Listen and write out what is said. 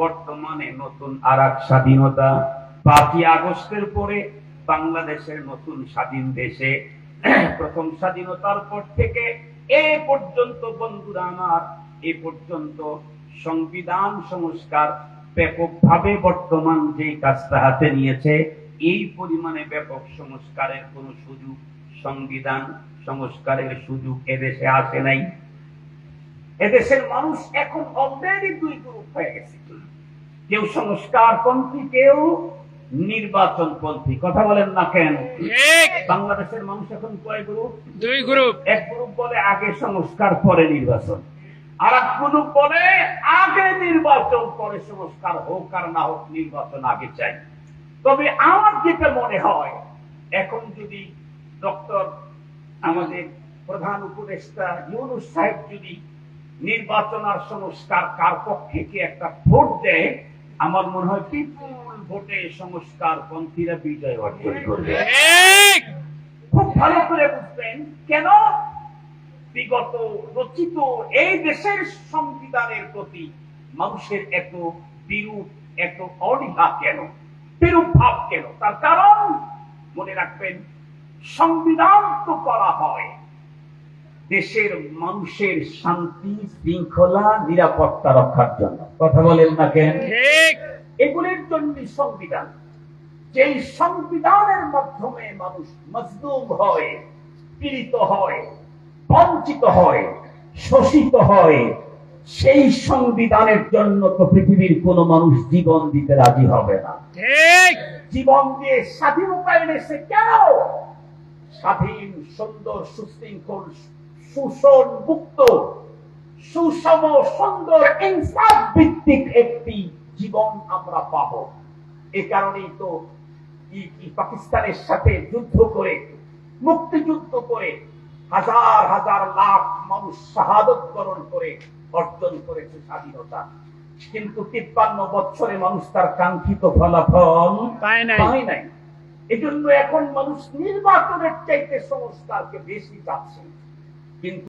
বর্তমানে নতুন আর স্বাধীনতা পাঁচই আগস্টের পরে বাংলাদেশের নতুন স্বাধীন দেশে প্রথম স্বাধীনতার পর থেকে এ পর্যন্ত বন্ধুরা আমার, এ পর্যন্ত সংবিধান সংস্কার ব্যাপকভাবে বর্তমান যে কাজটা হাতে নিয়েছে, এই পরিমাণে ব্যাপক সংস্কারের কোন সুযোগ, সংবিধান সংস্কারের সুযোগ এদেশে আসে নাই। এদেশের মানুষ এখন অলরেডি দুই গ্রুপ হয়ে গেছে। কেউ সংস্কার পন্থী কেউ নির্বাচন পন্থী কথা বলেন না কেন? বাংলাদেশের মানুষ এখন কয় গ্রুপ? দুই গ্রুপ। এক গ্রুপ বলে আগে সংস্কার পরে নির্বাচন। আর এক গ্রুপ বলে আগে নির্বাচন পরে সংস্কার হোক আর না হোক নির্বাচন আগে চাই। তবে আমার যেটা মনে হয় এখন যদি ডক্টর আমাদের প্রধান উপদেষ্টা ইউনুস সাহেব যদি নির্বাচন আর সংস্কার কার পক্ষে কি একটা ভোট দেয় আমার মনে হয় বিপুল ভোটে সংস্কার পন্থীরা বিজয় অর্জন করবে। খুব ভালো করে বুঝবেন কেন বিগত রচিত এই দেশের সংবিধানের প্রতি মানুষের এত বিরূপ এত অনীহা কেন? বিরূপ ভাব কেন? তার কারণ মনে রাখবেন সংবিধান তো করা হয়। দেশের মানুষের শান্তি শৃঙ্খলা নিরাপত্তা রক্ষার জন্য। কথা বলেন না কেন? এগুলির জন্য সংবিধান যেই সংবিধানের মাধ্যমে মানুষ মজলুম হয় পীড়িত হয় বঞ্চিত হয় শোষিত হয় সেই সংবিধানের জন্য তো পৃথিবীর কোন মানুষ জীবন দিতে রাজি হবে না। জীবন দিয়ে স্বাধীনতা এনেছে কেন? স্বাধীন সুন্দর সুশৃঙ্খল শোষণ মুক্ত সুষম সুন্দর ইনসাফ ভিত্তিক একটি জীবন আমরা পাব। এ কারণেই তো পাকিস্তানের সাথে যুদ্ধ করে মুক্তিযুদ্ধ করে হাজার হাজার লাখ মানুষ শাহাদত বরণ করে অর্জন করেছে স্বাধীনতা। কিন্তু তিপ্পান্ন বছরে মানুষ তার কাঙ্ক্ষিত ফলাফল পায় নাই। এজন্য এখন মানুষ নির্বাচনের চাইতে সংস্কারকে বেশি চাচ্ছে। কিন্তু